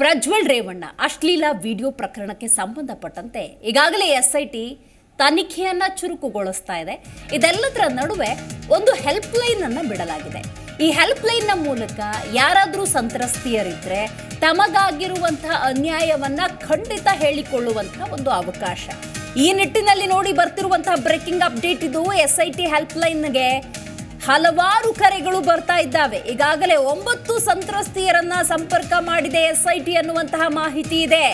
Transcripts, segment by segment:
ಪ್ರಜ್ವಲ್ ರೇವಣ್ಣ ಅಶ್ಲೀಲ ವಿಡಿಯೋ ಪ್ರಕರಣಕ್ಕೆ ಸಂಬಂಧಪಟ್ಟಂತೆ ಈಗಾಗಲೇ ಎಸ್ ಐ ಟಿ ತನಿಖೆಯನ್ನ ಚುರುಕುಗೊಳಿಸ್ತಾ ಇದೆ. ಇದೆಲ್ಲದರ ನಡುವೆ ಒಂದು ಹೆಲ್ಪ್ ಲೈನ್ ಅನ್ನ ಬಿಡಲಾಗಿದೆ. ಈ ಹೆಲ್ಪ್ ಲೈನ್ನ ಮೂಲಕ ಯಾರಾದರೂ ಸಂತ್ರಸ್ತಿಯರಿದ್ದರೆ ತಮಗಾಗಿರುವಂತಹ ಅನ್ಯಾಯವನ್ನ ಖಂಡಿತ ಹೇಳಿಕೊಳ್ಳುವಂತಹ ಒಂದು ಅವಕಾಶ. ಈ ನಿಟ್ಟಿನಲ್ಲಿ ನೋಡಿ ಬರ್ತಿರುವಂತಹ ಬ್ರೇಕಿಂಗ್ ಅಪ್ಡೇಟ್ ಇದು ಎಸ್ ಐ ಟಿ ಹೆಲ್ಪ್ ಲೈನ್ಗೆ ಹಲವಾರು ಕರೆಗಳು ಬರ್ತಾ ಇದ್ದಾವೆ. ಈಗಾಗಲೇ ಒಂಬತ್ತು ಸಂತ್ರಸ್ತೆಯರನ್ನ ಸಂಪರ್ಕ ಮಾಡಿದೆ ಎಸ್ ಐ ಟಿ ಅನ್ನುವಂತಹ ಮಾಹಿತಿ ಇದೆ.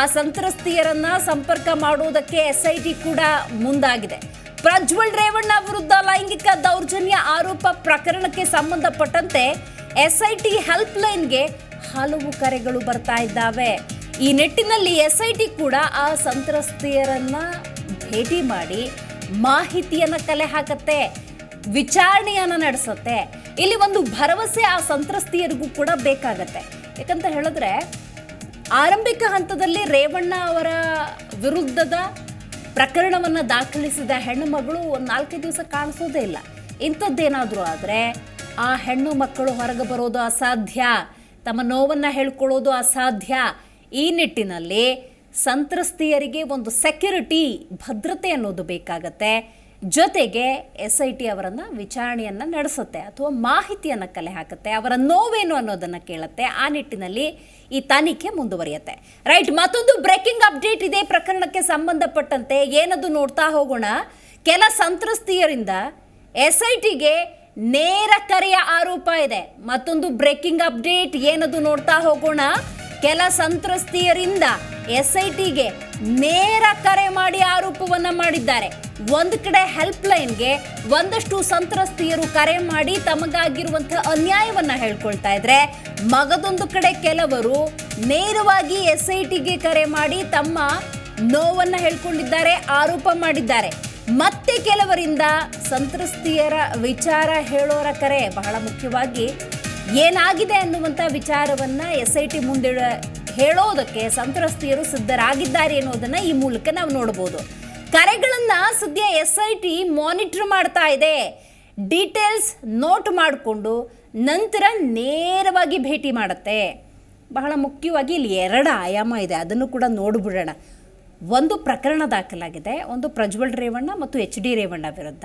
ಆ ಸಂತ್ರಸ್ತೆಯರನ್ನ ಸಂಪರ್ಕ ಮಾಡುವುದಕ್ಕೆ ಎಸ್ ಐ ಟಿ ಕೂಡ ಮುಂದಾಗಿದೆ. ಪ್ರಜ್ವಲ್ ರೇವಣ್ಣ ವಿರುದ್ಧ ಲೈಂಗಿಕ ದೌರ್ಜನ್ಯ ಆರೋಪ ಪ್ರಕರಣಕ್ಕೆ ಸಂಬಂಧಪಟ್ಟಂತೆ ಎಸ್ ಐ ಟಿ ಹೆಲ್ಪ್ ಲೈನ್ಗೆ ಹಲವು ಕರೆಗಳು ಬರ್ತಾ ಇದ್ದಾವೆ. ಈ ನಿಟ್ಟಿನಲ್ಲಿ ಎಸ್ ಐ ಟಿ ಕೂಡ ಆ ಸಂತ್ರಸ್ತೆಯರನ್ನ ಭೇಟಿ ಮಾಡಿ ಮಾಹಿತಿಯನ್ನ ಕಲೆ ಹಾಕತ್ತೆ. ವಿಚಾರಣೆಯನ್ನ ನಡೆಸುತ್ತೆ. ಇಲ್ಲಿ ಒಂದು ಭರವಸೆ ಆ ಸಂತ್ರಸ್ತಿಯರಿಗೂ ಕೂಡ ಬೇಕಾಗತ್ತೆ. ಯಾಕಂತ ಹೇಳಿದ್ರೆ, ಆರಂಭಿಕ ಹಂತದಲ್ಲಿ ರೇವಣ್ಣ ಅವರ ವಿರುದ್ಧದ ಪ್ರಕರಣವನ್ನು ದಾಖಲಿಸಿದ ಹೆಣ್ಣು ಮಗಳು ಒಂದು ನಾಲ್ಕೈದು ದಿವಸ ಕಾಣಿಸೋದೇ ಇಲ್ಲ. ಇಂಥದ್ದೇನಾದರೂ ಆದರೆ, ಆ ಹೆಣ್ಣು ಮಕ್ಕಳು ಹೊರಗೆ ಬರೋದು ಅಸಾಧ್ಯ, ತಮ್ಮ ನೋವನ್ನು ಹೇಳ್ಕೊಳ್ಳೋದು ಅಸಾಧ್ಯ. ಈ ನಿಟ್ಟಿನಲ್ಲಿ ಸಂತ್ರಸ್ತಿಯರಿಗೆ ಒಂದು ಸೆಕ್ಯುರಿಟಿ, ಭದ್ರತೆ ಅನ್ನೋದು ಬೇಕಾಗತ್ತೆ. ಜೊತೆಗೆ ಎಸ್ ಐ ಟಿ ಅವರನ್ನು ವಿಚಾರಣೆಯನ್ನು ನಡೆಸುತ್ತೆ ಅಥವಾ ಮಾಹಿತಿಯನ್ನು ಕಲೆ ಹಾಕುತ್ತೆ, ಅವರ ನೋವೇನು ಅನ್ನೋದನ್ನು ಕೇಳುತ್ತೆ, ಆ ನಿಟ್ಟಿನಲ್ಲಿ ಈ ತನಿಖೆ ಮುಂದುವರಿಯುತ್ತೆ. ರೈಟ್, ಮತ್ತೊಂದು ಬ್ರೇಕಿಂಗ್ ಅಪ್ಡೇಟ್ ಇದೆ ಪ್ರಕರಣಕ್ಕೆ ಸಂಬಂಧಪಟ್ಟಂತೆ ಏನದು ನೋಡ್ತಾ ಹೋಗೋಣ. ಕೆಲ ಸಂತ್ರಸ್ತಿಯರಿಂದ ಎಸ್ ಐ ಟಿಗೆ ನೇರ ಕರೆಯ ಆರೋಪ ಇದೆ. ಮತ್ತೊಂದು ಬ್ರೇಕಿಂಗ್ ಅಪ್ಡೇಟ್ ಏನದು ನೋಡ್ತಾ ಹೋಗೋಣ. ಕೆಲ ಸಂತ್ರಸ್ತಿಯರಿಂದ ಎಸ್ ಐ ಟಿಗೆ ನೇರ ಕರೆ ಮಾಡಿ ಆರೋಪವನ್ನ ಮಾಡಿದ್ದಾರೆ. ಒಂದು ಕಡೆ ಹೆಲ್ಪ್ ಲೈನ್ಗೆ ಒಂದಷ್ಟು ಸಂತ್ರಸ್ತಿಯರು ಕರೆ ಮಾಡಿ ತಮಗಾಗಿರುವಂತಹ ಅನ್ಯಾಯವನ್ನ ಹೇಳ್ಕೊಳ್ತಾ ಇದ್ರೆ, ಮಗದೊಂದು ಕಡೆ ಕೆಲವರು ನೇರವಾಗಿ ಎಸ್ ಐ ಟಿಗೆ ಕರೆ ಮಾಡಿ ತಮ್ಮ ನೋವನ್ನ ಹೇಳ್ಕೊಂಡಿದ್ದಾರೆ, ಆರೋಪ ಮಾಡಿದ್ದಾರೆ. ಮತ್ತೆ ಕೆಲವರಿಂದ ಸಂತ್ರಸ್ತಿಯರ ವಿಚಾರ ಹೇಳೋರ ಕರೆ ಬಹಳ ಮುಖ್ಯವಾಗಿ ಏನಾಗಿದೆ ಅನ್ನುವಂಥ ವಿಚಾರವನ್ನ ಎಸ್ ಐ ಟಿ ಮುಂದೆ ಹೇಳೋದಕ್ಕೆ ಸಂತ್ರಸ್ತೆಯರು ಸಿದ್ಧರಾಗಿದ್ದಾರೆ ಅನ್ನೋದನ್ನ ಈ ಮೂಲಕ ನಾವು ನೋಡಬಹುದು. ಕರೆಗಳನ್ನ ಸದ್ಯ ಎಸ್ ಐ ಟಿ ಮಾನಿಟರ್ ಮಾಡ್ತಾ ಇದೆ. ಡೀಟೇಲ್ಸ್ ನೋಟ್ ಮಾಡಿಕೊಂಡು ನಂತರ ನೇರವಾಗಿ ಭೇಟಿ ಮಾಡುತ್ತೆ. ಬಹಳ ಮುಖ್ಯವಾಗಿ ಇಲ್ಲಿ ಎರಡು ಆಯಾಮ ಇದೆ. ಅದನ್ನು ಕೂಡ ನೋಡಿಬಿಡೋಣ. ಒಂದು ಪ್ರಕರಣ ದಾಖಲಾಗಿದೆ, ಒಂದು ಪ್ರಜ್ವಲ್ ರೇವಣ್ಣ ಮತ್ತು ಎಚ್ ಡಿ ರೇವಣ್ಣ ವಿರುದ್ಧ.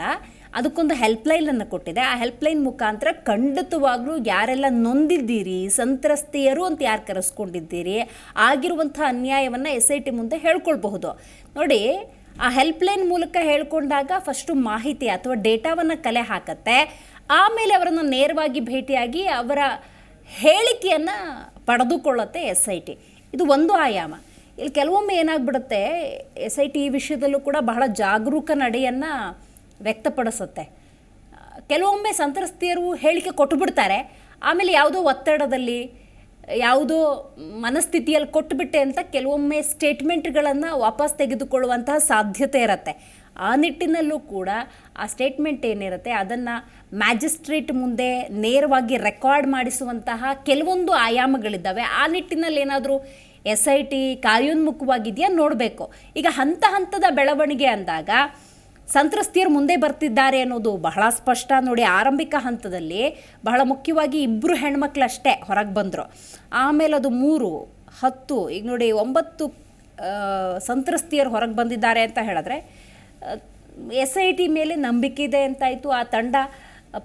ಅದಕ್ಕೊಂದು ಹೆಲ್ಪ್ಲೈನನ್ನು ಕೊಟ್ಟಿದೆ. ಆ ಹೆಲ್ಪ್ಲೈನ್ ಮುಖಾಂತರ ಖಂಡಿತವಾಗ್ಲೂ ಯಾರೆಲ್ಲ ನೊಂದಿದ್ದೀರಿ, ಸಂತ್ರಸ್ತಿಯರು ಅಂತ ಯಾರು ಕರೆಸ್ಕೊಂಡಿದ್ದೀರಿ ಆಗಿರುವಂಥ ಅನ್ಯಾಯವನ್ನು ಎಸ್ ಐ ಟಿ ಮುಂದೆ ಹೇಳ್ಕೊಳ್ಬಹುದು. ನೋಡಿ, ಆ ಹೆಲ್ಪ್ಲೈನ್ ಮೂಲಕ ಹೇಳ್ಕೊಂಡಾಗ ಫಸ್ಟು ಮಾಹಿತಿ ಅಥವಾ ಡೇಟಾವನ್ನು ಕಲೆ ಹಾಕತ್ತೆ. ಆಮೇಲೆ ಅವರನ್ನು ನೇರವಾಗಿ ಭೇಟಿಯಾಗಿ ಅವರ ಹೇಳಿಕೆಯನ್ನು ಪಡೆದುಕೊಳ್ಳುತ್ತೆ ಎಸ್ ಐ ಟಿ ಇದು ಒಂದು ಆಯಾಮ. ಇಲ್ಲಿ ಕೆಲವೊಮ್ಮೆ ಏನಾಗ್ಬಿಡುತ್ತೆ, ಎಸ್ ಐ ಟಿ ವಿಷಯದಲ್ಲೂ ಕೂಡ ಬಹಳ ಜಾಗರೂಕ ನಡೆಯನ್ನು ವ್ಯಕ್ತಪಡಿಸುತ್ತೆ. ಕೆಲವೊಮ್ಮೆ ಸಂತ್ರಸ್ತೆಯರು ಹೇಳಿಕೆ ಕೊಟ್ಟುಬಿಡ್ತಾರೆ ಆಮೇಲೆ ಯಾವುದೋ ಒತ್ತಡದಲ್ಲಿ, ಯಾವುದೋ ಮನಸ್ಥಿತಿಯಲ್ಲಿ ಕೊಟ್ಟುಬಿಟ್ಟೆ ಅಂತ ಕೆಲವೊಮ್ಮೆ ಸ್ಟೇಟ್ಮೆಂಟ್ಗಳನ್ನು ವಾಪಸ್ ತೆಗೆದುಕೊಳ್ಳುವಂತಹ ಸಾಧ್ಯತೆ ಇರುತ್ತೆ. ಆ ನಿಟ್ಟಿನಲ್ಲೂ ಕೂಡ ಆ ಸ್ಟೇಟ್ಮೆಂಟ್ ಏನಿರುತ್ತೆ, ಅದನ್ನು ಮ್ಯಾಜಿಸ್ಟ್ರೇಟ್ ಮುಂದೆ ನೇರವಾಗಿ ರೆಕಾರ್ಡ್ ಮಾಡಿಸುವಂತಹ ಕೆಲವೊಂದು ಆಯಾಮಗಳಿದ್ದಾವೆ. ಆ ನಿಟ್ಟಿನಲ್ಲಿ ಏನಾದರೂ ಎಸ್ ಐ ಟಿ ಕಾರ್ಯೋನ್ಮುಖವಾಗಿದೆಯಾ ನೋಡಬೇಕು. ಈಗ ಹಂತ ಹಂತದ ಬೆಳವಣಿಗೆ ಅಂದಾಗ ಸಂತ್ರಸ್ತಿಯರು ಮುಂದೆ ಬರ್ತಿದ್ದಾರೆ ಅನ್ನೋದು ಬಹಳ ಸ್ಪಷ್ಟ. ನೋಡಿ, ಆರಂಭಿಕ ಹಂತದಲ್ಲಿ ಬಹಳ ಮುಖ್ಯವಾಗಿ ಇಬ್ಬರು ಹೆಣ್ಮಕ್ಳು ಅಷ್ಟೇ ಹೊರಗೆ ಬಂದರು. ಆಮೇಲೆ ಅದು ಮೂರು, ಹತ್ತು, ಈಗ ನೋಡಿ ಒಂಬತ್ತು ಸಂತ್ರಸ್ತಿಯರು ಹೊರಗೆ ಬಂದಿದ್ದಾರೆ ಅಂತ ಹೇಳಿದ್ರೆ ಎಸ್ ಐ ಟಿ ಮೇಲೆ ನಂಬಿಕೆ ಇದೆ ಅಂತಾಯಿತು. ಆ ತಂಡ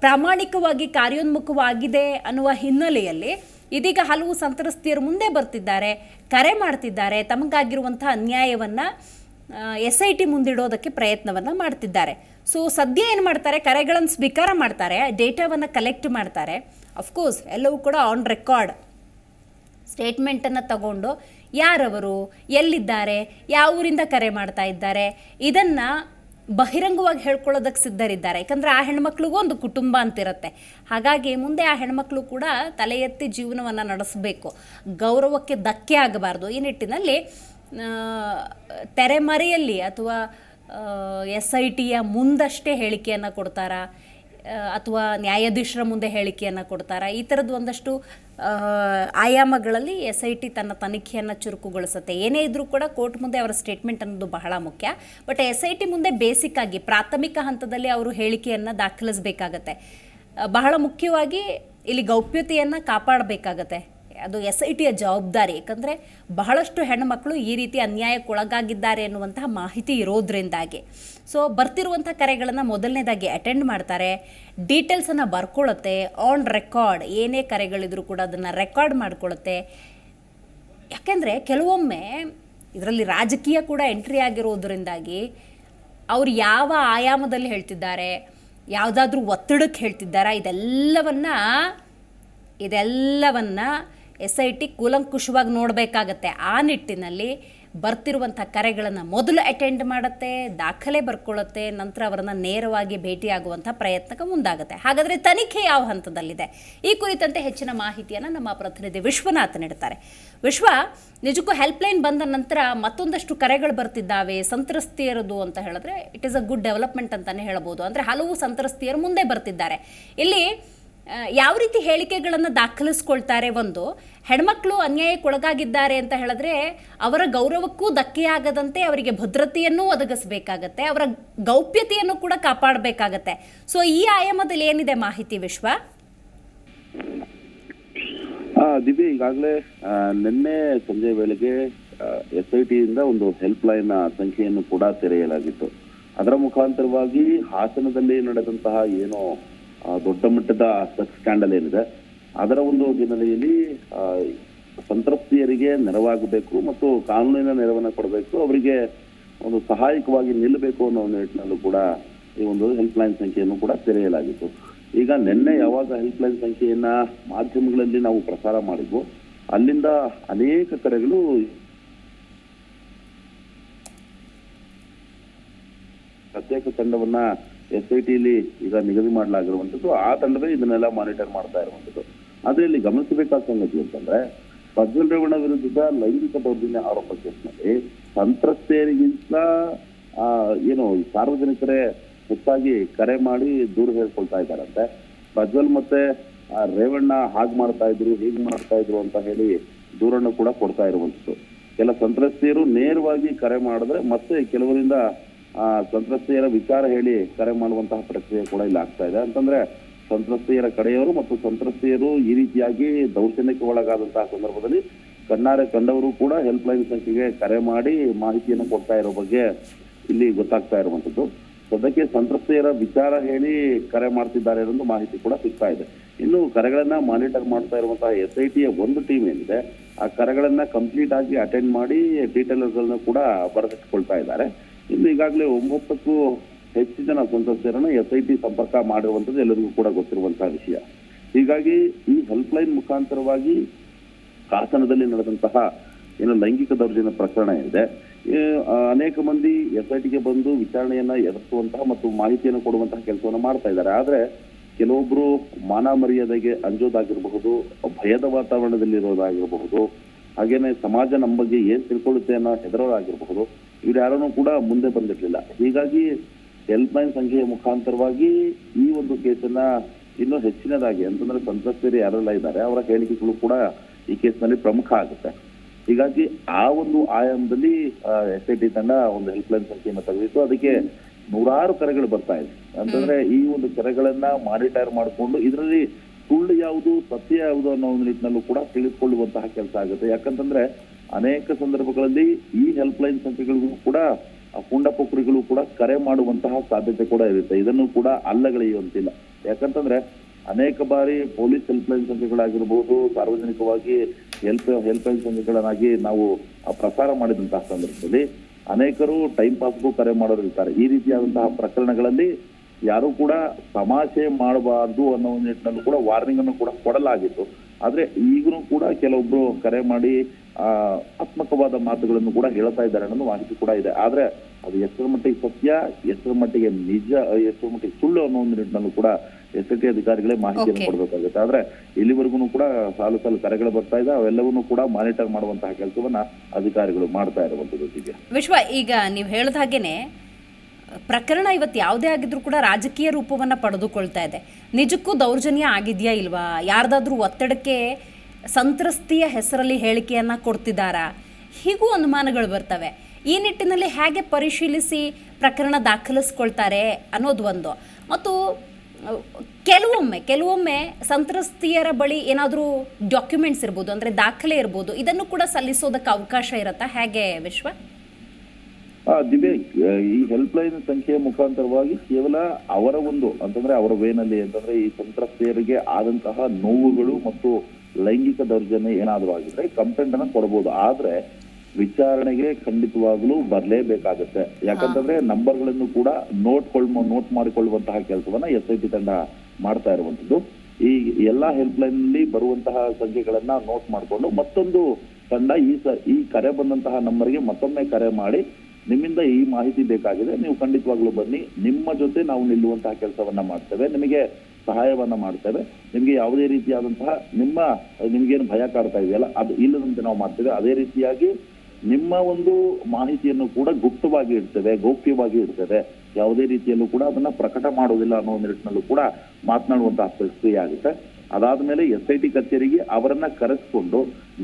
ಪ್ರಾಮಾಣಿಕವಾಗಿ ಕಾರ್ಯೋನ್ಮುಖವಾಗಿದೆ ಅನ್ನುವ ಹಿನ್ನೆಲೆಯಲ್ಲಿ ಇದೀಗ ಹಲವು ಸಂತ್ರಸ್ತಿಯರು ಮುಂದೆ ಬರ್ತಿದ್ದಾರೆ, ಕರೆ ಮಾಡ್ತಿದ್ದಾರೆ ತಮಗಾಗಿರುವಂಥ ಅನ್ಯಾಯವನ್ನು ಎಸ್ ಐ ಟಿ ಮುಂದಿಡೋದಕ್ಕೆ ಪ್ರಯತ್ನವನ್ನು ಮಾಡ್ತಿದ್ದಾರೆ. ಸೊ ಸದ್ಯ ಏನು ಮಾಡ್ತಾರೆ? ಕರೆಗಳನ್ನು ಸ್ವೀಕಾರ ಮಾಡ್ತಾರೆ, ಡೇಟಾವನ್ನು ಕಲೆಕ್ಟ್ ಮಾಡ್ತಾರೆ. ಅಫ್ಕೋರ್ಸ್ ಎಲ್ಲವೂ ಕೂಡ ಆನ್ ರೆಕಾರ್ಡ್ ಸ್ಟೇಟ್ಮೆಂಟನ್ನು ತಗೊಂಡು ಯಾರವರು, ಎಲ್ಲಿದ್ದಾರೆ, ಯಾವ ಊರಿಂದ ಕರೆ ಮಾಡ್ತಾ ಇದ್ದಾರೆ, ಇದನ್ನು ಬಹಿರಂಗವಾಗಿ ಹೇಳ್ಕೊಳ್ಳೋದಕ್ಕೆ ಸಿದ್ಧರಿದ್ದಾರೆ. ಯಾಕಂದರೆ ಆ ಹೆಣ್ಮಕ್ಳಿಗೂ ಒಂದು ಕುಟುಂಬ ಅಂತಿರುತ್ತೆ. ಹಾಗಾಗಿ ಮುಂದೆ ಆ ಹೆಣ್ಮಕ್ಳು ಕೂಡ ತಲೆ ಎತ್ತಿ ಜೀವನವನ್ನು ನಡೆಸಬೇಕು. ಗೌರವಕ್ಕೆ ಧಕ್ಕೆ ಆಗಬಾರ್ದು. ಈ ನಿಟ್ಟಿನಲ್ಲಿ ತೆರೆಮರೆಯಲ್ಲಿ ಅಥವಾ ಎಸ್ ಐ ಟಿಯ ಮುಂದಷ್ಟೇ ಹೇಳಿಕೆಯನ್ನು ಕೊಡ್ತಾರಾ? ಅಥವಾ ನ್ಯಾಯಾಧೀಶರ ಮುಂದೆ ಹೇಳಿಕೆಯನ್ನು ಕೊಡ್ತಾರೆ? ಈ ಥರದ್ದು ಒಂದಷ್ಟು ಆಯಾಮಗಳಲ್ಲಿ ಎಸ್ ಐ ಟಿ ತನ್ನ ತನಿಖೆಯನ್ನು ಚುರುಕುಗೊಳಿಸುತ್ತೆ. ಏನೇ ಇದ್ರೂ ಕೂಡ ಕೋರ್ಟ್ ಮುಂದೆ ಅವರ ಸ್ಟೇಟ್ಮೆಂಟ್ ಅನ್ನೋದು ಬಹಳ ಮುಖ್ಯ. ಬಟ್ ಎಸ್ ಐ ಟಿ ಮುಂದೆ ಬೇಸಿಕ್ ಆಗಿ, ಪ್ರಾಥಮಿಕ ಹಂತದಲ್ಲಿ ಅವರು ಹೇಳಿಕೆಯನ್ನು ದಾಖಲಿಸಬೇಕಾಗತ್ತೆ. ಬಹಳ ಮುಖ್ಯವಾಗಿ ಇಲ್ಲಿ ಗೌಪ್ಯತೆಯನ್ನು ಕಾಪಾಡಬೇಕಾಗತ್ತೆ. ಅದು ಎಸ್ ಐ ಟಿಯ ಜವಾಬ್ದಾರಿ. ಯಾಕಂದರೆ ಬಹಳಷ್ಟು ಹೆಣ್ಣುಮಕ್ಕಳು ಈ ರೀತಿ ಅನ್ಯಾಯಕ್ಕೊಳಗಾಗಿದ್ದಾರೆ ಎನ್ನುವಂತಹ ಮಾಹಿತಿ ಇರೋದ್ರಿಂದಾಗಿ. ಸೊ ಬರ್ತಿರುವಂಥ ಕರೆಗಳನ್ನು ಮೊದಲನೇದಾಗಿ ಅಟೆಂಡ್ ಮಾಡ್ತಾರೆ. ಡೀಟೇಲ್ಸನ್ನು ಬರ್ಕೊಳ್ಳುತ್ತೆ ಆನ್ ರೆಕಾರ್ಡ್ ಏನೇ ಕರೆಗಳಿದ್ರು ಕೂಡ ಅದನ್ನು ರೆಕಾರ್ಡ್ ಮಾಡ್ಕೊಳ್ಳುತ್ತೆ ಯಾಕೆಂದರೆ ಕೆಲವೊಮ್ಮೆ ಇದರಲ್ಲಿ ರಾಜಕೀಯ ಕೂಡ ಎಂಟ್ರಿ ಆಗಿರೋದ್ರಿಂದಾಗಿ ಅವ್ರು ಯಾವ ಆಯಾಮದಲ್ಲಿ ಹೇಳ್ತಿದ್ದಾರೆ, ಯಾವುದಾದ್ರೂ ಒತ್ತಡಕ್ಕೆ ಹೇಳ್ತಿದ್ದಾರಾ, ಇದೆಲ್ಲವನ್ನು ಇದೆಲ್ಲವನ್ನು ಎಸ್ ಐ ಟಿ ಕೂಲಂಕುಷವಾಗಿ ನೋಡಬೇಕಾಗತ್ತೆ. ಆ ನಿಟ್ಟಿನಲ್ಲಿ ಬರ್ತಿರುವಂಥ ಕರೆಗಳನ್ನು ಮೊದಲು ಅಟೆಂಡ್ ಮಾಡುತ್ತೆ, ದಾಖಲೆ ಬರ್ಕೊಳ್ಳುತ್ತೆ, ನಂತರ ಅವರನ್ನು ನೇರವಾಗಿ ಭೇಟಿಯಾಗುವಂಥ ಪ್ರಯತ್ನಕ್ಕೆ ಮುಂದಾಗುತ್ತೆ. ಹಾಗಾದರೆ ತನಿಖೆ ಯಾವ ಹಂತದಲ್ಲಿದೆ? ಈ ಕುರಿತಂತೆ ಹೆಚ್ಚಿನ ಮಾಹಿತಿಯನ್ನು ನಮ್ಮ ಪ್ರತಿನಿಧಿ ವಿಶ್ವನಾಥ್ ನೀಡ್ತಾರೆ. ವಿಶ್ವ, ನಿಜಕ್ಕೂ ಹೆಲ್ಪ್ಲೈನ್ ಬಂದ ನಂತರ ಮತ್ತೊಂದಷ್ಟು ಕರೆಗಳು ಬರ್ತಿದ್ದಾವೆ, ಸಂತ್ರಸ್ತಿಯರದು ಅಂತ ಹೇಳಿದ್ರೆ it is a good development ಅಂತಲೇ ಹೇಳ್ಬೋದು. ಅಂದರೆ ಹಲವು ಸಂತ್ರಸ್ತಿಯರು ಮುಂದೆ ಬರ್ತಿದ್ದಾರೆ. ಇಲ್ಲಿ ಯಾವ ರೀತಿ ಹೇಳಿಕೆಗಳನ್ನು ದಾಖಲಿಸ್ಕೊಳ್ತಾರೆ ಒಂದು, ಹೆಣ್ಮಕ್ಳು ಅನ್ಯಾಯಕ್ಕೊಳಗಾಗಿದ್ದಾರೆ ಅಂತ ಹೇಳಿದ್ರೆ ಅವರ ಗೌರವಕ್ಕೂ ಧಕ್ಕೆಯಾಗದಂತೆ ಅವರಿಗೆ ಭದ್ರತೆಯನ್ನು ಒದಗಿಸಬೇಕಾಗತ್ತೆ, ಅವರ ಗೌಪ್ಯತೆಯನ್ನು ಕೂಡ ಕಾಪಾಡಬೇಕಾಗತ್ತೆ. ಸೊ ಈ ಆಯಾಮದಲ್ಲಿ ಏನಿದೆ ಮಾಹಿತಿ ವಿಶ್ವ? ದಿವ್ಯ, ಈಗಾಗಲೇ ನಿನ್ನೆ ಸಂಜೆ ವೇಳೆಗೆ ಎಸ್ ಐ ಟಿಯಿಂದ ಒಂದು ಹೆಲ್ಪ್ ಲೈನ್ ಸಂಖ್ಯೆಯನ್ನು ಕೂಡ ತೆರೆಯಲಾಗಿತ್ತು. ಅದರ ಮುಖಾಂತರವಾಗಿ ಹಾಸನದಲ್ಲಿ ನಡೆದಂತಹ ಏನೋ ದೊಡ್ಡ ಮಟ್ಟದ ಸೆಕ್ಸ್ ಸ್ಕ್ಯಾಂಡಲ್ ಏನಿದೆ, ಅದರ ಒಂದು ಹಿನ್ನೆಲೆಯಲ್ಲಿ ಸಂತೃಪ್ತಿಯರಿಗೆ ನೆರವಾಗಬೇಕು ಮತ್ತು ಕಾನೂನಿನ ನೆರವನ್ನು ಕೊಡಬೇಕು, ಅವರಿಗೆ ಒಂದು ಸಹಾಯಕವಾಗಿ ನಿಲ್ಲಬೇಕು ಅನ್ನೋ ನಿಟ್ಟಿನಲ್ಲೂ ಕೂಡ ಈ ಒಂದು ಹೆಲ್ಪ್ ಲೈನ್ ಸಂಖ್ಯೆಯನ್ನು ಕೂಡ ತೆರೆಯಲಾಗಿತ್ತು. ಈಗ ನಿನ್ನೆ ಯಾವಾಗ ಹೆಲ್ಪ್ ಲೈನ್ ಸಂಖ್ಯೆಯನ್ನ ಮಾಧ್ಯಮಗಳಲ್ಲಿ ನಾವು ಪ್ರಸಾರ ಮಾಡಿದ್ವು, ಅಲ್ಲಿಂದ ಅನೇಕ ಕರೆಗಳು ಪ್ರತ್ಯೇಕ ತಂಡವನ್ನ ಎಸ್ ಐ ಟಿಲಿ ಈಗ ನಿಗದಿ ಮಾಡಲಾಗಿರುವಂಥದ್ದು, ಆ ತಂಡವೇ ಇದನ್ನೆಲ್ಲ ಮಾನಿಟರ್ ಮಾಡ್ತಾ ಇರುವಂಥದ್ದು. ಆದರೆ ಇಲ್ಲಿ ಗಮನಿಸಬೇಕಾದ ಸಂಗತಿ ಅಂತಂದ್ರೆ ಪ್ರಜ್ವಲ್ ರೇವಣ್ಣ ವಿರುದ್ಧದ ಲೈಂಗಿಕ ದೌರ್ಜನ್ಯ ಆರೋಪ ಕೇಸ್ನಲ್ಲಿ ಸಂತ್ರಸ್ತೆಯರಿಗಿಂತ ಏನು ಸಾರ್ವಜನಿಕರೇ ಹೆಚ್ಚಾಗಿ ಕರೆ ಮಾಡಿ ದೂರು ಹೇಳ್ಕೊಳ್ತಾ ಇದ್ದಾರಂತೆ. ಪ್ರಜ್ವಲ್ ಮತ್ತೆ ರೇವಣ್ಣ ಹಾಗ್ ಮಾಡ್ತಾ ಇದ್ರು, ಹೀಗ್ ಮಾಡ್ತಾ ಇದ್ರು ಅಂತ ಹೇಳಿ ದೂರನ್ನು ಕೂಡ ಕೊಡ್ತಾ ಇರುವಂತದ್ದು ಕೆಲ ಸಂತ್ರಸ್ತೆಯರು ನೇರವಾಗಿ ಕರೆ ಮಾಡಿದ್ರೆ ಮತ್ತೆ ಕೆಲವರಿಂದ ಸಂತ್ರಸ್ತೆಯರ ವಿಚಾರ ಹೇಳಿ ಕರೆ ಮಾಡುವಂತಹ ಪ್ರಕ್ರಿಯೆ ಕೂಡ ಇಲ್ಲಿ ಆಗ್ತಾ ಇದೆ. ಅಂತಂದ್ರೆ ಸಂತ್ರಸ್ತೆಯರ ಕಡೆಯವರು ಮತ್ತು ಸಂತ್ರಸ್ತೆಯರು ಈ ರೀತಿಯಾಗಿ ದೌರ್ಜನ್ಯಕ್ಕೆ ಒಳಗಾದಂತಹ ಸಂದರ್ಭದಲ್ಲಿ ಕಣ್ಣಾರೆ ಕಂಡವರು ಕೂಡ ಹೆಲ್ಪ್ ಲೈನ್ ಸಂಖ್ಯೆಗೆ ಕರೆ ಮಾಡಿ ಮಾಹಿತಿಯನ್ನು ಕೊಡ್ತಾ ಇರೋ ಬಗ್ಗೆ ಇಲ್ಲಿ ಗೊತ್ತಾಗ್ತಾ ಇರುವಂತದ್ದು ಸದ್ಯಕ್ಕೆ ಸಂತ್ರಸ್ತೆಯರ ವಿಚಾರ ಹೇಳಿ ಕರೆ ಮಾಡ್ತಿದ್ದಾರೆ ಅನ್ನೋದು ಮಾಹಿತಿ ಕೂಡ ಸಿಗ್ತಾ ಇದೆ. ಇನ್ನು ಕರೆಗಳನ್ನ ಮಾನಿಟರ್ ಮಾಡ್ತಾ ಇರುವಂತಹ ಎಸ್ ಐ ಟಿಯ ಒಂದು ಟೀಮ್ ಏನಿದೆ, ಆ ಕರೆಗಳನ್ನ ಕಂಪ್ಲೀಟ್ ಆಗಿ ಅಟೆಂಡ್ ಮಾಡಿ ಡೀಟೇಲ್ಗಳನ್ನ ಕೂಡ ಬರೆದಿಟ್ಕೊಳ್ತಾ ಇದ್ದಾರೆ. ಇನ್ನು ಈಗಾಗಲೇ ಒಂಬತ್ತಕ್ಕೂ ಹೆಚ್ಚು ಜನ ಸಂತ್ರಸ್ತೆಯರನ್ನ ಎಸ್ ಐ ಟಿ ಸಂಪರ್ಕ ಮಾಡುವಂಥದ್ದು ಎಲ್ಲರಿಗೂ ಕೂಡ ಗೊತ್ತಿರುವಂತಹ ವಿಷಯ. ಹೀಗಾಗಿ ಈ ಹೆಲ್ಪ್ಲೈನ್ ಮುಖಾಂತರವಾಗಿ ಹಾಸನದಲ್ಲಿ ನಡೆದಂತಹ ಏನು ಲೈಂಗಿಕ ದೌರ್ಜನ್ಯ ಪ್ರಕರಣ ಇದೆ. ಅನೇಕ ಮಂದಿ ಎಸ್ ಐ ಟಿಗೆ ಬಂದು ವಿಚಾರಣೆಯನ್ನ ಎದುರಿಸುವಂತಹ ಮತ್ತು ಮಾಹಿತಿಯನ್ನು ಕೊಡುವಂತಹ ಕೆಲಸವನ್ನು ಮಾಡ್ತಾ ಇದ್ದಾರೆ. ಆದ್ರೆ ಕೆಲವೊಬ್ರು ಮಾನ ಮರ್ಯಾದೆಗೆ ಅಂಜೋದಾಗಿರಬಹುದು, ಭಯದ ವಾತಾವರಣದಲ್ಲಿರೋದಾಗಿರಬಹುದು, ಹಾಗೇನೆ ಸಮಾಜ ನಮ್ಮ ಬಗ್ಗೆ ಏನ್ ತಿಳ್ಕೊಳ್ಳುತ್ತೆ ಅನ್ನೋ ಹೆದರೋರಾಗಿರಬಹುದು ಇವ್ರು ಯಾರನ್ನೂ ಕೂಡ ಮುಂದೆ ಬಂದಿರಲಿಲ್ಲ. ಹೀಗಾಗಿ ಹೆಲ್ಪ್ ಲೈನ್ ಸಂಖ್ಯೆಯ ಮುಖಾಂತರವಾಗಿ ಈ ಒಂದು ಕೇಸನ್ನ ಇನ್ನೂ ಹೆಚ್ಚಿನದಾಗಿ ಅಂತಂದ್ರೆ ಸಂತ್ರಸ್ತರು ಯಾರೆಲ್ಲ ಇದ್ದಾರೆ ಅವರ ಹೇಳಿಕೆಗಳು ಕೂಡ ಈ ಕೇಸ್ನಲ್ಲಿ ಪ್ರಮುಖ ಆಗುತ್ತೆ. ಹೀಗಾಗಿ ಆ ಒಂದು ಆಯಾಮದಲ್ಲಿ ಎಸ್ ಐ ಟಿ ತಂಡ ಒಂದು ಹೆಲ್ಪ್ ಲೈನ್ ಸಂಖ್ಯೆಯನ್ನು ತೆಗೆದಿತ್ತು. ಅದಕ್ಕೆ ನೂರಾರು ಕರೆಗಳು ಬರ್ತಾ ಇದೆ. ಅಂತಂದ್ರೆ ಈ ಒಂದು ಕರೆಗಳನ್ನ ಮಾನಿಟರ್ ಮಾಡಿಕೊಂಡು ಇದರಲ್ಲಿ ಸುಳ್ಳು ಯಾವುದು ಸತ್ಯ ಯಾವುದು ಅನ್ನೋ ಒಂದು ನಿಟ್ಟಿನಲ್ಲೂ ಕೂಡ ತಿಳಿದುಕೊಳ್ಳುವಂತಹ ಕೆಲಸ ಆಗುತ್ತೆ. ಯಾಕಂತಂದ್ರೆ ಅನೇಕ ಸಂದರ್ಭಗಳಲ್ಲಿ ಈ ಹೆಲ್ಪ್ ಲೈನ್ ಸಂಖ್ಯೆಗಳಿಗೂ ಕೂಡ, ಆ ಪುಂಡಪುಕ್ರಿಗಳು ಕೂಡ ಕರೆ ಮಾಡುವಂತಹ ಸಾಧ್ಯತೆ ಕೂಡ ಇರುತ್ತೆ. ಇದನ್ನು ಕೂಡ ಅಲ್ಲಗಳೆಯುವಂತಿಲ್ಲ. ಯಾಕಂತಂದ್ರೆ, ಅನೇಕ ಬಾರಿ ಪೊಲೀಸ್ ಹೆಲ್ಪ್ ಲೈನ್ ಸಂಖ್ಯೆಗಳಾಗಿರ್ಬೋದು, ಸಾರ್ವಜನಿಕವಾಗಿ ಹೆಲ್ಪ್ ಹೆಲ್ಪ್ ಲೈನ್ ಸಂಖ್ಯೆಗಳನ್ನಾಗಿ ನಾವು ಪ್ರಸಾರ ಮಾಡಿದಂತಹ ಸಂದರ್ಭದಲ್ಲಿ ಅನೇಕರು ಟೈಮ್ ಪಾಸ್ಗೂ ಕರೆ ಮಾಡೋರು ಇರ್ತಾರೆ ಈ ರೀತಿಯಾದಂತಹ ಪ್ರಕರಣಗಳಲ್ಲಿ ಯಾರು ಕೂಡ ತಮಾಷೆ ಮಾಡಬಾರ್ದು ಅನ್ನೋ ಒಂದು ನಿಟ್ಟಿನಲ್ಲೂ ಕೂಡ ವಾರ್ನಿಂಗ್ ಅನ್ನು ಕೂಡ ಕೊಡಲಾಗಿತ್ತು. ಆದ್ರೆ ಈಗಲೂ ಕೂಡ ಕೆಲವೊಬ್ರು ಕರೆ ಮಾಡಿ ಆತ್ಮಕವಾದ ಮಾತುಗಳನ್ನು ಕೂಡ ಹೇಳ್ತಾ ಇದ್ದಾರೆ ಅನ್ನೋದು ಮಾಹಿತಿ ಕೂಡ ಇದೆ. ಆದ್ರೆ ಅದು ಎಷ್ಟರ ಮಟ್ಟಿಗೆ ಸತ್ಯ ಎಷ್ಟರ ಮಟ್ಟಿಗೆ ನಿಜ ಎಷ್ಟರ ಮಟ್ಟಿಗೆ ಸುಳ್ಳು ಅನ್ನೋ ಒಂದು ನಿಟ್ಟಿನಲ್ಲೂ ಕೂಡ ಎಸ್ ಟಿ ಅಧಿಕಾರಿಗಳೇ ಮಾಹಿತಿಯನ್ನು. ಕೊಡಬೇಕಾಗುತ್ತೆ. ಆದ್ರೆ ಇಲ್ಲಿವರೆಗೂ ಕೂಡ ಸಾಲು ಸಾಲು ಕರೆಗಳು ಬರ್ತಾ ಇದೆ. ಅವೆಲ್ಲವನ್ನೂ ಕೂಡ ಮಾನಿಟರ್ ಮಾಡುವಂತಹ ಕೆಲಸವನ್ನ ಅಧಿಕಾರಿಗಳು ಮಾಡ್ತಾ ಇರುವಂತದ್ದು ಜೊತೆಗೆ ವಿಶ್ವ ಈಗ ನೀವು ಹೇಳಿದ ಹಾಗೇನೆ ಪ್ರಕರಣ ಇವತ್ತು ಯಾವುದೇ ಆಗಿದ್ರೂ ಕೂಡ ರಾಜಕೀಯ ರೂಪವನ್ನು ಪಡೆದುಕೊಳ್ತಾ ಇದೆ. ನಿಜಕ್ಕೂ ದೌರ್ಜನ್ಯ ಆಗಿದೆಯಾ ಇಲ್ವಾ? ಯಾರ್ದಾದ್ರೂ ಒತ್ತಡಕ್ಕೆ ಸಂತ್ರಸ್ತಿಯ ಹೆಸರಲ್ಲಿ ಹೇಳಿಕೆಯನ್ನು ಕೊಡ್ತಿದ್ದಾರಾ ಹೀಗೂ ಅನುಮಾನಗಳು ಬರ್ತವೆ. ಈ ನಿಟ್ಟಿನಲ್ಲಿ ಹೇಗೆ ಪರಿಶೀಲಿಸಿ ಪ್ರಕರಣ ದಾಖಲಿಸ್ಕೊಳ್ತಾರೆ ಅನ್ನೋದು ಒಂದು ಮತ್ತು ಕೆಲವೊಮ್ಮೆ ಕೆಲವೊಮ್ಮೆ ಸಂತ್ರಸ್ತಿಯರ ಬಳಿ ಏನಾದರೂ ಡಾಕ್ಯುಮೆಂಟ್ಸ್ ಇರ್ಬೋದು ಅಂದರೆ ದಾಖಲೆ ಇರ್ಬೋದು ಇದನ್ನು ಕೂಡ ಸಲ್ಲಿಸೋದಕ್ಕೆ ಅವಕಾಶ ಇರುತ್ತಾ? ಹೇಗೆ ವಿಶ್ವ? ಆ, ದಿವ್ಯಾಂಗ್ ಈ ಹೆಲ್ಪ್ ಲೈನ್ ಸಂಖ್ಯೆಯ ಮುಖಾಂತರವಾಗಿ ಕೇವಲ ಅವರ ಒಂದು ಅಂತಂದ್ರೆ ಅವರ ವೇನಲ್ಲಿ ಅಂತಂದ್ರೆ ಈ ಸಂತ್ರಸ್ತೆಯರಿಗೆ ಆದಂತಹ ನೋವುಗಳು ಮತ್ತು ಲೈಂಗಿಕ ದೌರ್ಜನ್ಯ ಏನಾದರೂ ಆಗಿದ್ರೆ ಕಂಪ್ಲೇಂಟ್ ಅನ್ನ ಕೊಡಬಹುದು ಆದ್ರೆ ವಿಚಾರಣೆಗೆ ಖಂಡಿತವಾಗ್ಲೂ ಬರಲೇಬೇಕಾಗುತ್ತೆ. ಯಾಕಂತಂದ್ರೆ ನಂಬರ್ಗಳನ್ನು ಕೂಡ ನೋಟ್ ನೋಟ್ ಮಾಡಿಕೊಳ್ಳುವಂತಹ ಕೆಲಸವನ್ನ ಎಸ್ ಐ ಟಿ ತಂಡ ಮಾಡ್ತಾ ಇರುವಂತದ್ದು ಈ ಎಲ್ಲಾ ಹೆಲ್ಪ್ ಲೈನ್ನಲ್ಲಿ ಬರುವಂತಹ ಸಂಖ್ಯೆಗಳನ್ನ ನೋಟ್ ಮಾಡಿಕೊಂಡು ಮತ್ತೊಂದು ತಂಡ ಈ ಸ ಈ ಕರೆ ಬಂದಂತಹ ನಂಬರ್ಗೆ ಮತ್ತೊಮ್ಮೆ ಕರೆ ಮಾಡಿ ನಿಮ್ಮಿಂದ ಈ ಮಾಹಿತಿ ಬೇಕಾಗಿದೆ. ನೀವು ಖಂಡಿತವಾಗ್ಲೂ ಬನ್ನಿ. ನಿಮ್ಮ ಜೊತೆ ನಾವು ನಿಲ್ಲುವಂತಹ ಕೆಲಸವನ್ನ ಮಾಡ್ತೇವೆ. ನಿಮಗೆ ಸಹಾಯವನ್ನ ಮಾಡ್ತೇವೆ. ನಿಮಗೆ ಯಾವುದೇ ರೀತಿಯಾದಂತಹ ನಿಮ್ಮ, ನಿಮ್ಗೇನು ಭಯ ಕಾಡ್ತಾ ಇದೆಯಲ್ಲ, ಅದು ಇಲ್ಲದಂತೆ ನಾವು ಮಾಡ್ತೇವೆ. ಅದೇ ರೀತಿಯಾಗಿ ನಿಮ್ಮ ಒಂದು ಮಾಹಿತಿಯನ್ನು ಕೂಡ ಗುಪ್ತವಾಗಿ ಇಡ್ತೇವೆ, ಗೌಪ್ಯವಾಗಿ ಇಡ್ತೇವೆ. ಯಾವುದೇ ರೀತಿಯಲ್ಲೂ ಕೂಡ ಅದನ್ನ ಪ್ರಕಟ ಮಾಡೋದಿಲ್ಲ ಅನ್ನೋ ನಿಟ್ಟಿನಲ್ಲೂ ಕೂಡ ಮಾತನಾಡುವಂತಹ ಪ್ರಕ್ರಿಯೆ ಆಗುತ್ತೆ. ಅದಾದ್ಮೇಲೆ ಎಸ್ ಐ ಟಿ ಕಚೇರಿಗೆ ಅವರನ್ನ ಕರೆಸ್ಕೊಂಡು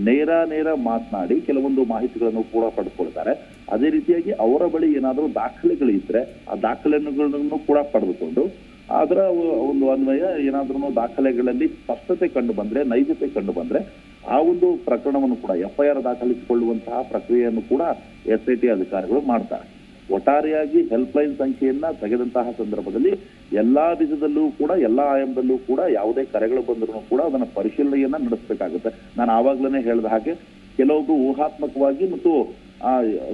ನೇರ ನೇರ ಮಾತನಾಡಿ ಕೆಲವೊಂದು ಮಾಹಿತಿಗಳನ್ನು ಕೂಡ ಪಡೆದುಕೊಳ್ತಾರೆ ಅದೇ ರೀತಿಯಾಗಿ ಅವರ ಬಳಿ ಏನಾದರೂ ದಾಖಲೆಗಳಿದ್ರೆ ಆ ದಾಖಲೆಗಳನ್ನು ಕೂಡ ಪಡೆದುಕೊಂಡು ಅದರ ಒಂದು ಅನ್ವಯ ಏನಾದ್ರೂ ದಾಖಲೆಗಳಲ್ಲಿ ಸ್ಪಷ್ಟತೆ ಕಂಡು ಬಂದ್ರೆ, ನೈಜತೆ ಕಂಡು ಬಂದ್ರೆ, ಆ ಒಂದು ಪ್ರಕರಣವನ್ನು ಕೂಡ ಎಫ್ಐಆರ್ ದಾಖಲಿಸಿಕೊಳ್ಳುವಂತಹ ಪ್ರಕ್ರಿಯೆಯನ್ನು ಕೂಡ ಎಸ್ ಐ ಟಿ ಅಧಿಕಾರಿಗಳು ಮಾಡ್ತಾರೆ. ಒಟ್ಟಾರೆಯಾಗಿ ಹೆಲ್ಪ್ಲೈನ್ ಸಂಖ್ಯೆಯನ್ನ ತೆಗೆದಂತಹ ಸಂದರ್ಭದಲ್ಲಿ ಎಲ್ಲಾ ವಿಧದಲ್ಲೂ ಕೂಡ, ಎಲ್ಲಾ ಆಯಾಮದಲ್ಲೂ ಕೂಡ ಯಾವುದೇ ಕರೆಗಳು ಬಂದರೂ ಕೂಡ ಅದನ್ನ ಪರಿಶೀಲನೆಯನ್ನ ನಡೆಸಬೇಕಾಗುತ್ತೆ. ನಾನು ಆವಾಗ್ಲೇ ಹೇಳಿದ ಹಾಗೆ ಕೆಲವೊಬ್ಬರು ಊಹಾತ್ಮಕವಾಗಿ ಮತ್ತು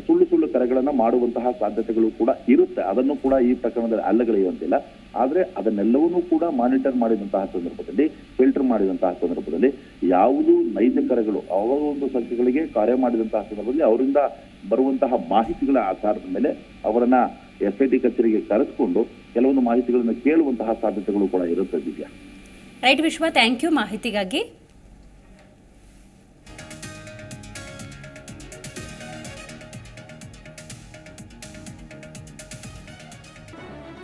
ಸುಳ್ಳು ಸುಳ್ಳು ಕರೆಗಳನ್ನ ಮಾಡುವಂತಹ ಸಾಧ್ಯತೆಗಳು ಕೂಡ ಇರುತ್ತೆ. ಅದನ್ನು ಕೂಡ ಈ ಪ್ರಕರಣದಲ್ಲಿ ಅಲ್ಲಗಳೆಯುವಂತಿಲ್ಲ. ಆದ್ರೆ ಅದನ್ನೆಲ್ಲವನ್ನೂ ಕೂಡ ಮಾನಿಟರ್ ಮಾಡಿದಂತಹ ಸಂದರ್ಭದಲ್ಲಿ ಫಿಲ್ಟರ್ ಮಾಡಿದಂತಹ ಸಂದರ್ಭದಲ್ಲಿ ಯಾವುದು ನೈಜ ಕರೆಗಳು ಅವರ ಒಂದು ಸಂಖ್ಯೆಗಳಿಗೆ ಕಾರ್ಯ ಮಾಡಿದಂತಹ ಸಂದರ್ಭದಲ್ಲಿ ಅವರಿಂದ ಬರುವಂತಹ ಮಾಹಿತಿಗಳ ಆಧಾರದ ಮೇಲೆ ಅವರನ್ನ ಎಸ್ ಐ ಟಿ ಕಚೇರಿಗೆ ಕರೆಸ್ಕೊಂಡು ಕೆಲವೊಂದು ಮಾಹಿತಿಗಳನ್ನು ಕೇಳುವಂತಹ ಸಾಧ್ಯತೆಗಳು ಕೂಡ ಇರುತ್ತೆ ರೈಟ್ ವಿಶ್ವ ಥ್ಯಾಂಕ್ ಯು ಮಾಹಿತಿಗಾಗಿ